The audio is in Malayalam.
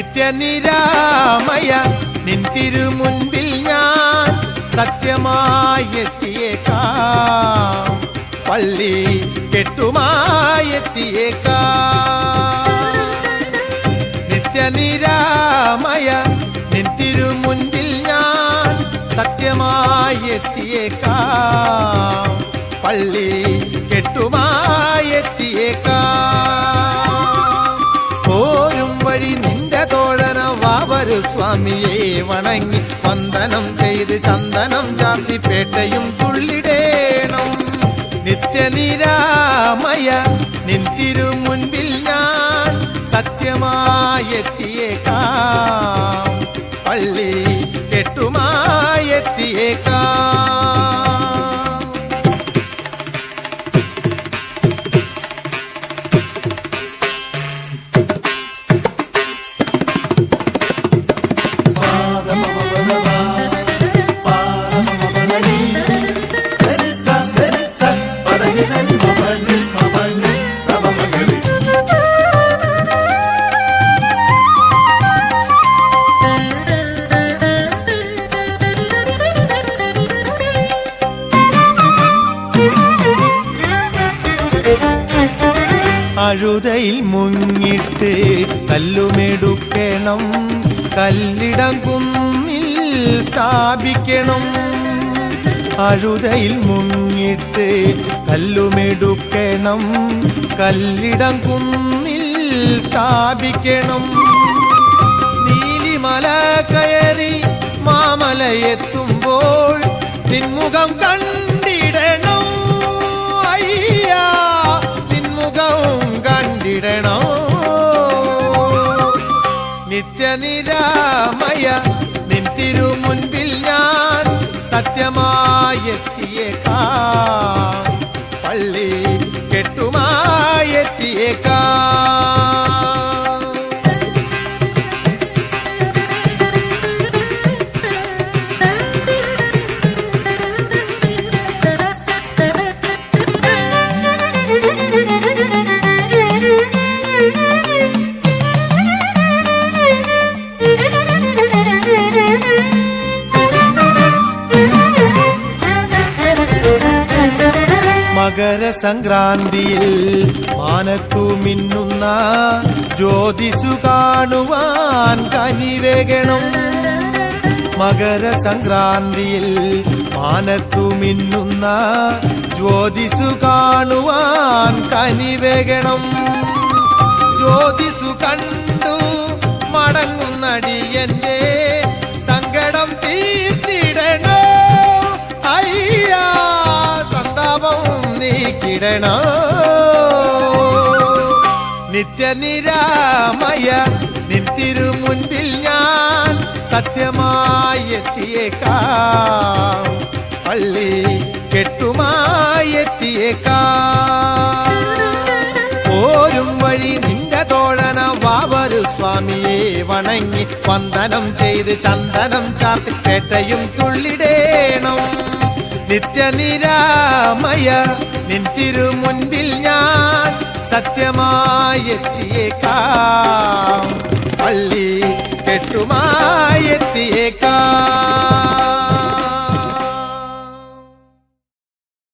നിത്യനിരാമയ നിൻ തിരുമുൻപിൽ ഞാൻ സത്യമായെത്തിയേക്കാം. പള്ളി കെട്ടുമായെത്തിയേക്കാം. നിത്യനിരാമയ നിൻ തിരുമുൻപിൽ ഞാൻ സത്യമായെത്തിയേക്കാം. പള്ളി കെട്ടുമായി സ്വാമിയെ വണങ്ങി വന്ദനം ചെയ്ത് ചന്ദനം ചാർത്തി പേട്ടയും തുള്ളിടേണം. നിത്യനിരാമയ നിൻ തിരുമുൻപിൽ ഞാൻ സത്യമായെത്തിയേക്കാം പള്ളി കെട്ടുമായി അഴുതയിൽ മുങ്ങിട്ട് കല്ലുമെടുക്കണം കല്ലിടം കുന്നിൽ സ്ഥാപിക്കണം. അഴുതയിൽ മുങ്ങിട്ട് കല്ലുമെടുക്കണം കല്ലിടം കുന്നിൽ സ്ഥാപിക്കണം. നീലിമല കയറി മാമല എത്തുമ്പോൾ നിൻമുഖം കണ്ടിടണം. അയ്യാ നിൻമുഖം കണ്ടിടണം. നിത്യനിരാമയ നിൻ തിരുമുൻപിൽ ഞാൻ സത്യമായി എത്തിയേക്കാം മകരസംക്രാന്തിയിൽ മാനത്തു മിന്നുന്ന ജ്യോതിസു കാണുവാൻ കനിവേകണം. മകരസംക്രാന്തിയിൽ മാനത്തു മിന്നുന്ന ജ്യോതിസു കാണുവാൻ കനിവേകണം. ജ്യോതിസു കണ്ടു മടങ്ങുന്നടിയന്റെ നീക്കിടണോ നിത്യനിരാമയ നിൻ തിരുമുൻപിൽ ഞാൻ സത്യമായി എത്തിയേക്കാം പള്ളി കെട്ടുമായി എത്തിയേക്കാം പോരും വഴി നിന്റെ തോഴന വാവരു സ്വാമിയെ വണങ്ങി വന്ദനം ചെയ്ത് ചന്ദനം ചാർത്തി പേട്ടയും തുള്ളിടേണം. നിത്യനിരാമയ നിൻ തിരുമുൻപിൽ ഞാൻ സത്യമായെത്തിയേക്കാം. പള്ളി കെട്ടുമായി എത്തിയേക്കാം